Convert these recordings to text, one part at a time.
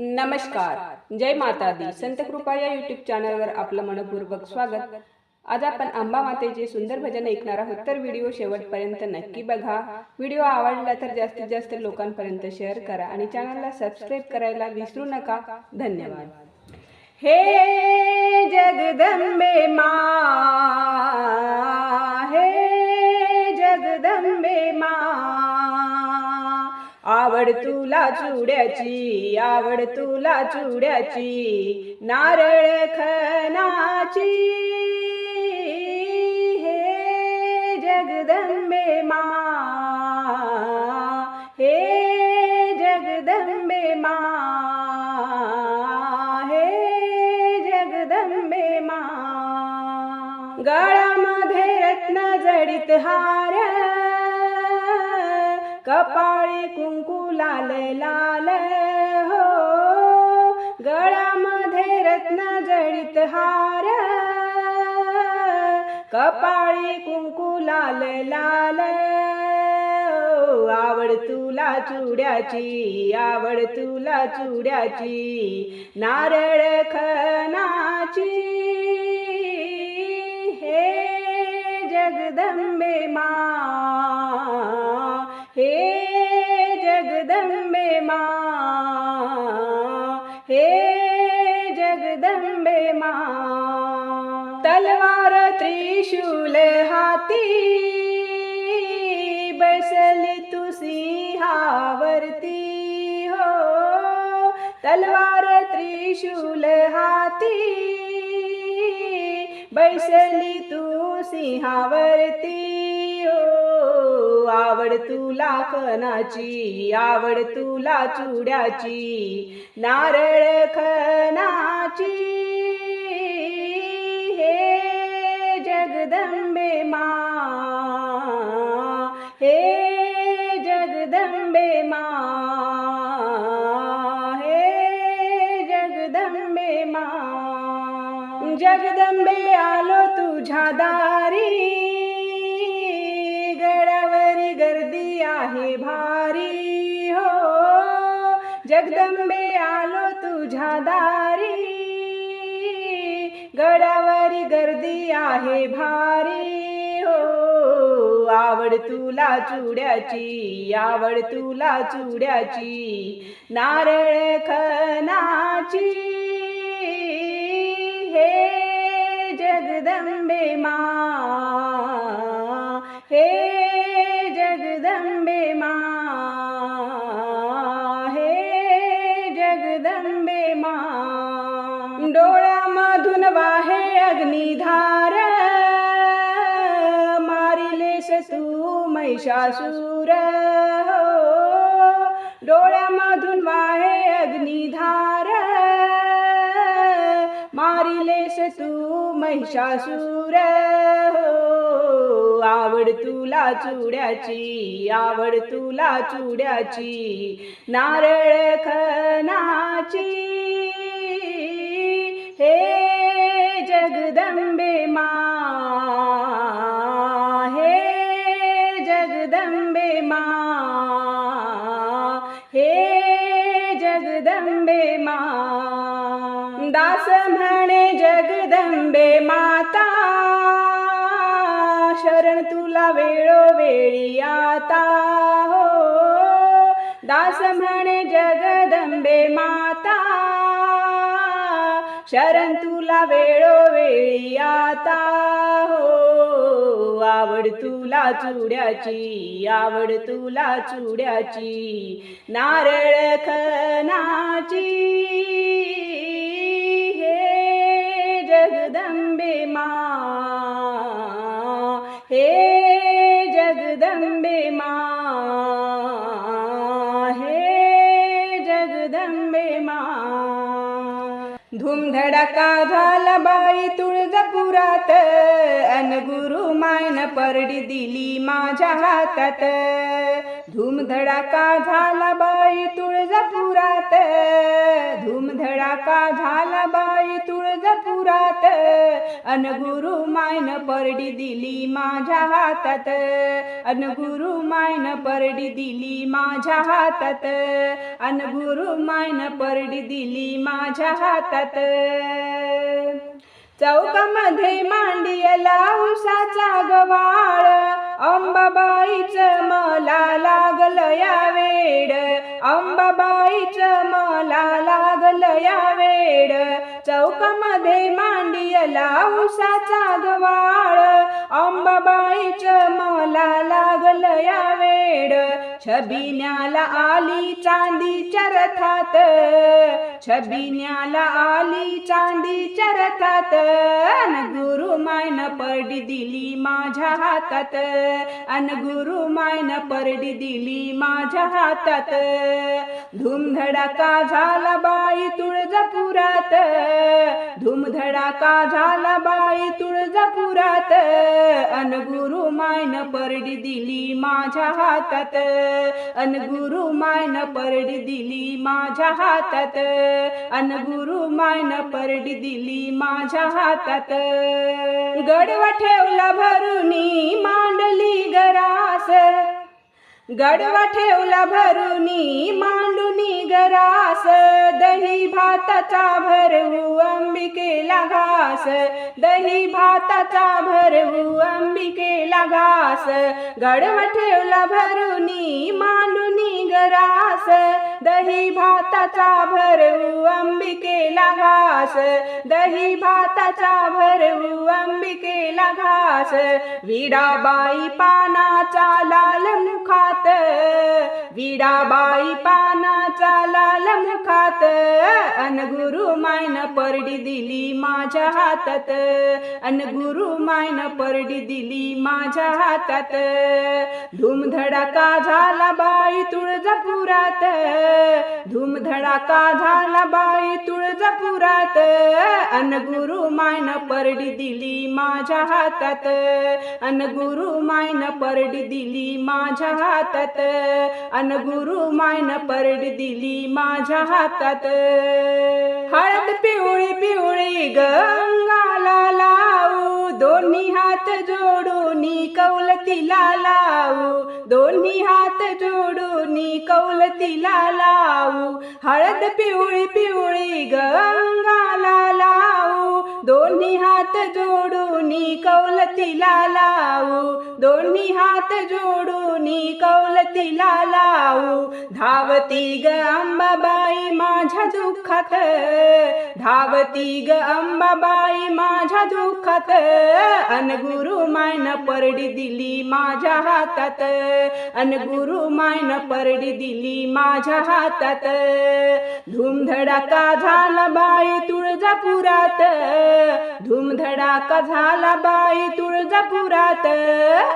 नमस्कार. जय माता दी संत कृपा या युट्यूब चॅनलवर आपलं मनपूर्वक स्वागत. आज आपण अंबा मातेचे सुंदर भजन ऐकणार आहोत. तर व्हिडिओ शेवटपर्यंत नक्की बघा. व्हिडिओ आवडला तर जास्तीत जास्त लोकांपर्यंत शेअर करा आणि चॅनलला सबस्क्राईब करायला विसरू नका. धन्यवाद. हे जगदंबे मा हे जगदंबे मा. आवड तुला चुड्याची आवड तुला चुड्याची नारळ खनाची. हे जगदंबे मा हे जगदंबे मा हे जगदंबे मा. गळामध्ये रत्न जडित हा कपाळी कुंकू लाल लाल हो गळामध्ये रत्न जडित हार. कपाळी कुंकू लाल लाल हो, आवड तुला चुड्याची आवड तुला चुड्याची नारळ खनाची. हे जगदंबे मा हे जगदंबे मा. तलवार त्रिशूल हाती. बसली तुसी सिंहावरती हो. तलवार त्रिशूल हाती. बैसली तू सिंहावरती आवड तुला खनाची आवड तुला चुड्याची नारळ खनाची. हे जगदंबे मा हे जगदंबे मा. आहे भारी हो। जगदंबे आलो तुझ्या दारी। गडावरी गर्दी आहे भारी हो। आवड तुला चुड्याची आवड तुला चुड्याची नारळ खनाची। हे जगदंबे मा हे धार मारिलेस तू महिषासूर। हो डोळ्यामधून वाहे अग्निधार मारिलेस तू महिषासूर। हो आवड तुला चुड्याची आवड तुला चुड्याची नारळ खनाची। जगदंबे मा हे जगदंबे मा हे जगदंबे मा। दास म्हणे जगदंबे माता शरण तुला वेळोवेळी आता हो। दास म्हणे जगदंबे माता शरण तुला वेळोवेळी आता हो. आवड तुला चुड्याची आवड तुला चुड्याची. नारळ खनाची. हे जगदंबे मा. हे जगदंबे मा. धूमधडाका झाला बाई तुळजापुरात. अन गुरु मायन परडी दिली माझ्या हातात. धूमधडाका झाला बाई तुळजापुरात. धूमधडाका झाला बाई तुळ तुळजापुरात. अन गुरु मायन परडी दिली माझ्या हातात. अन गुरु मायन परडी दिली माझ्या हातात. अन गुरु मायन परडी दिली माझ्या हातात. चौकामध्ये मांडियला उसाचा गवाळ. अंबाबाईच मला लागलं या वेड. अंबाबाईच मला लागलं या वेड. चौकामध्ये मांडियला उसाचा गवाळ. अंबाबाईच मला लागलं या वेड. छबिन्याला आली चांदीच्या रथात छबिन्याला आली चांदीच्या रथात अन गुरु मायन परडी दिली माझ्या हातात. अन गुरु मायन परडी दिली माझ्या हातात. धूमधडाका झाला बाई तुळजापुरात. धूमधडाका झाला बाई तुळजापुरात. अन गुरु मायन परडी दिली माझ्या हातात. अनगुरु मायन परडी दिली माझ्या हातात. अनगुरु मायन परडी दिली माझ्या हातात. गडवा ठेवला भरुनी मांडली गरास. गडवा ठेवला भरुनी मांडुनी गरास दही भाताचा भरवू अंबिकेला घास दही भाताचा भरवू अंबिकेला घास. गडव ठेवला भरुनी मांडुनी गरास. दही भाताचा भरवू अंबिकेला घास. दही भाताचा भरवू अंबिकेला घास. विडाबाई पानाचा लाल मुखात. विडाबाई पानाचा लाल मुखात. अन गुरु मायन परडी दिली माझ्या हातात. अन गुरु मायन परडी दिली माझ्या हातात. धूमधडाका झाला बाई तुळजापुरात? धूमधडाका झाला बाई तुळजापुरात? अन गुरु मायन परडी दिली माझ्या हातात. अन गुरु मायन परडी दिली माझ्या हातात. अन गुरु मायन परडी दिली माझ्या हातात. पिवळी गंगाला लावू. दोन्ही हात जोडून कौलतीला लावू. दोन्ही हात जोडून कौलतीला लावू. हळद पिवळी पिवळी गंगाला लावू. दोन्ही हात जोडून कौलतीला लावू. दोन्ही हात जोडून कौलतीला लावू. धावती ग अंबाबाई माझ्या दुःखात. धावती ग अंबाबाई माझ्या दुःखात. अन गुरु मायन परडी दिली माझ्या हातात. अन गुरु मायन परडी दिली माझ्या हातात. धूमधडाका झाला बाई तुळजापुरात. धूमधडाका झाला बाई तुळजापुरात.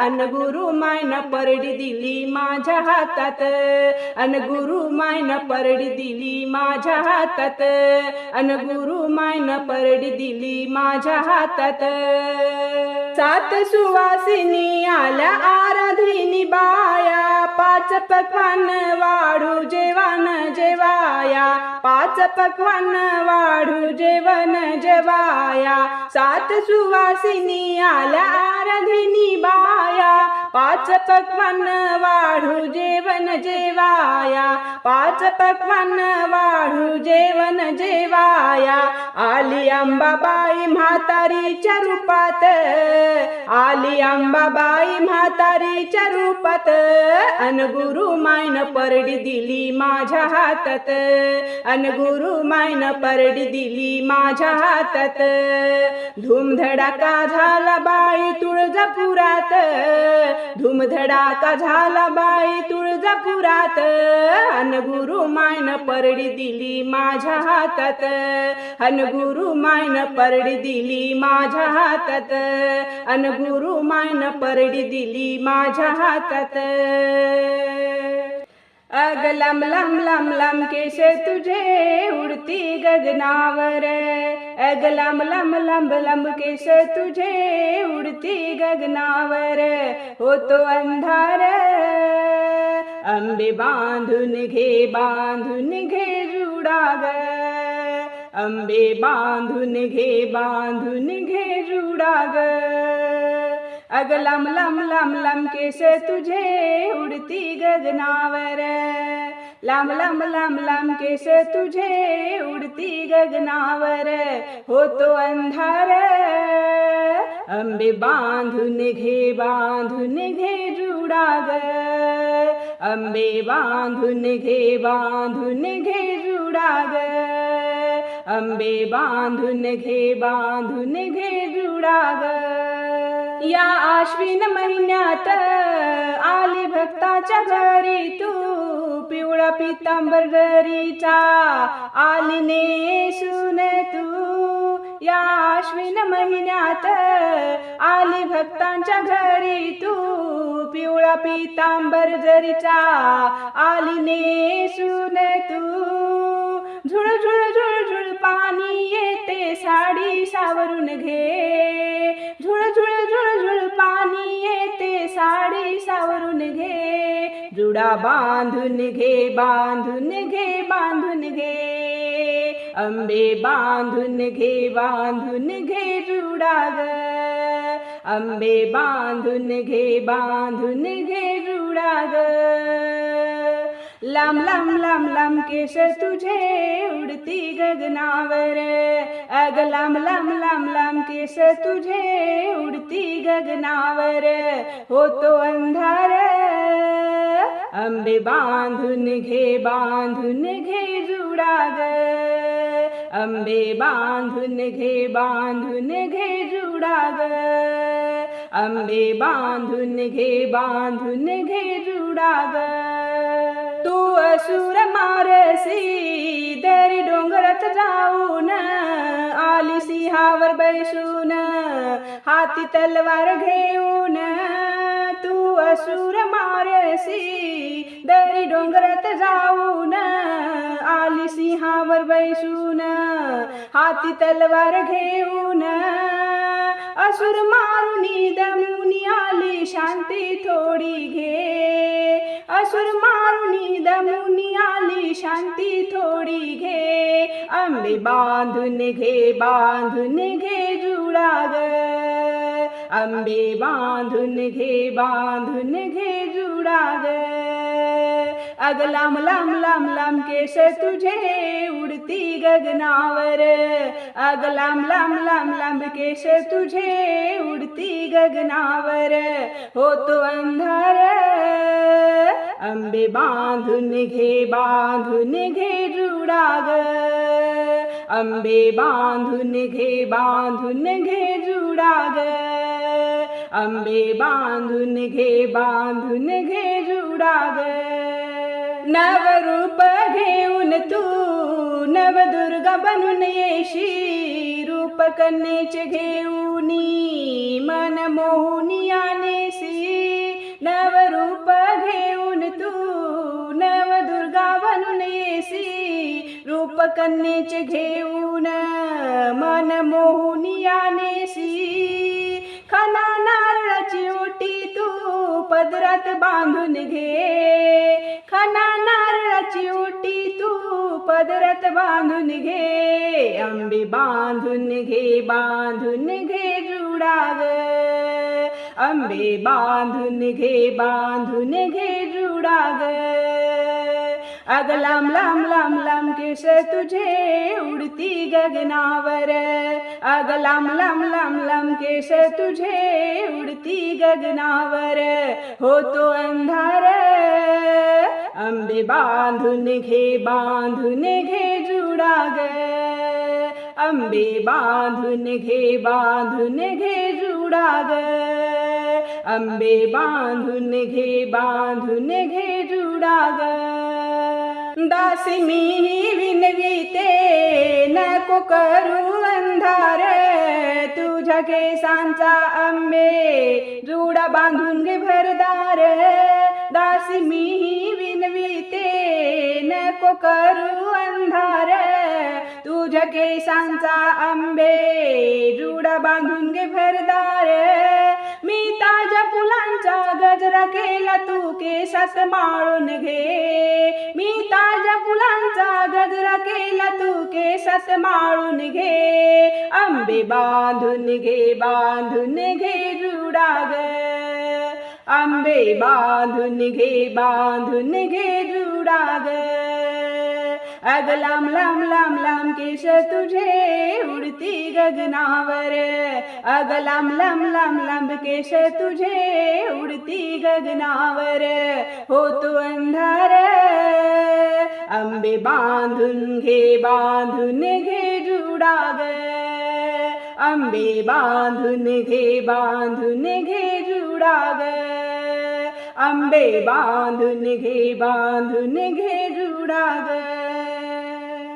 अन गुरु मायन परडी दिली माझ्या हातात. अन गुरु मायन परडी दिली माझ्या हातात. अन गुरु मायन परडी दिली माझ्या हातात. सात सुवासिनी आल्या आराधिनी बाया. पाच पकवान वाढू जेवण जेवाया. पाच पकवान वाढू जेवण जेवाया. सात सुवासिनी आल्या आराधिनी बाया. पाच पक्वान वाढू जेवण जेवाया. पाच पक्वान वाढू जेवण जेवाया. आली अंबाबाई म्हातारीच्या रूपात. आली अंबाबाई म्हातारीच्या रूपात. अन गुरु मायन परडी दिली माझ्या हातात. अन गुरु मायन परडी दिली माझ्या हातात. धूमधडाका झाला बाई तुळजापुरात. धुमधडाका झाला बाई तुळजापुरात? अन गुरु मायन परडी दिली माझ्या हातात. अन गुरु मायन परडी दिली माझ्या हातात. अन गुरु मायन परडी दिली माझ्या हातात. अग लम लम लम लम केशे तुझे उडती गगनावर. अग लम लम लंब लंब केश तुझे उडती गगनावर. होतो अंधार. आंबे बांधून घे बांधून घे जुडाग. ग आंबे बांधून घे बांधून घे जुडाग. ग अग लम लम लम लांब केस तुझे उडती गगनावर। लम लम लम लांब केस तुझे उडती गगनावर। हो तो अंधार आंबे बांधून घे बांधून घे जुडा ग आंबे बांधून घे बांधून घे जुडा ग आंबे बांधून घे बांधून घे जुडा ग या आश्विन महिन्यात आली भक्ताच्या घरी तू. पिवळा पितांबर जरीचा आली नेसून तू. या आश्विन महिन्यात आली भक्तांच्या घरी तू. पिवळा पितांबर जरीचा आली नेसून तू. झुळ झुळ झुळ झुळ पाणी येते साडी सावरून घे. झुळ झुळ झुळ झुळ पाणी येते साडी सावरून घे. जुडा बांधून घे बांधून घे बांधून घे. अंबे बांधून घे बांधून घे जुडा ग. अंबे बांधून घे बांधून घे जुडा ग. लांब लांब लांब लांब केश तुझे उडती गगनावर। अग लांब लांब लांब लांब केश तुझे उडती गगनावर। होतो अंधार अंबे बांधून घे बांधून घे जुडा ग अंबे बांधून घे बांधून घे जुडा ग अंबे बांधून घे बांधून घे जुडा ग असुर मारसी दरी डोंगरात जाऊन आली सिंहावर बैसून हाती तलवार घेऊन तू असुर मारसी दरी डोंगरात जाऊन आली सिंहावर बैसून हाती तलवार घेऊन असुर मारुनी दमुनी आली शांती थोडी घे. असुर मारुनी दमुनी आली शांती थोडी घे. आंबे बांधून घे बांधून घे जुडा ग आंबे बांधून घे बांधून घे जुडा ग अग लांब लांब लांब लांब केस तुझे उडती गगनावर. अग लांब लांब लांब लांब केस तुझे उडती गगनावर. होतो अंधार. आंबे बांधून घे बांधून घे जुडा ग आंबे बांधून घे बांधून घे जुडा ग आंबे बांधून घे बांधून घे जुडा ग नवरूप घेऊन तू नवदुर्गा बनून येशी। रूप कन्याचे घेऊनी मन मोहुनी रूप कन्येचे घेऊन मन मोहुनी सी खना नारळाची ओटी तू पदरात बांधून घे. खना नारळाची ओटी तू पदरात बांधून घे. आंबे बांधून घे बांधून घे जुडाव. आंबे बांधून घे बांधून घे जुडाव. अग लांब लांब लांब लांब केस तुझे उडती गगनावर? अग लांब लांब लांब लांब केस तुझे उडती गगनावर? हो तो अंधार आंबे बांधून घे बांधून घे जुडा ग आंबे बांधून घे बांधून घे जुडा ग आंबे बांधून घे बांधून घे जुडा ग दासी मी विनविते नको करू अंधार तुझ्या केसांचा आंबे जुडा बांधून घे भरदार. दासी मी विनविते नको करू अंधार. तुझ्या केसांचा आंबे जुडा बांधून घे भरदार. मी ताज्या फुलांचा गजरा केला तू केसात माळून घे. मी ताज्या फुलांचा गजरा केला तू केसात माळून घे. आंबे बांधून घे बांधून घे रुडाग आंबे बांधून घे बांधून घे रुडाग अग लांब लांब लांब लांब केश तुझे उडती गगनावर अग लांब लांब लांब लांब केश तुझे उडती गगनावर होतो अंधार आंबे बांधून घे बांधून घे जुडाग आंबे बांधून घे बांधून घे जुडाग. आंबे बांधून घे बांधून घे जुडाग.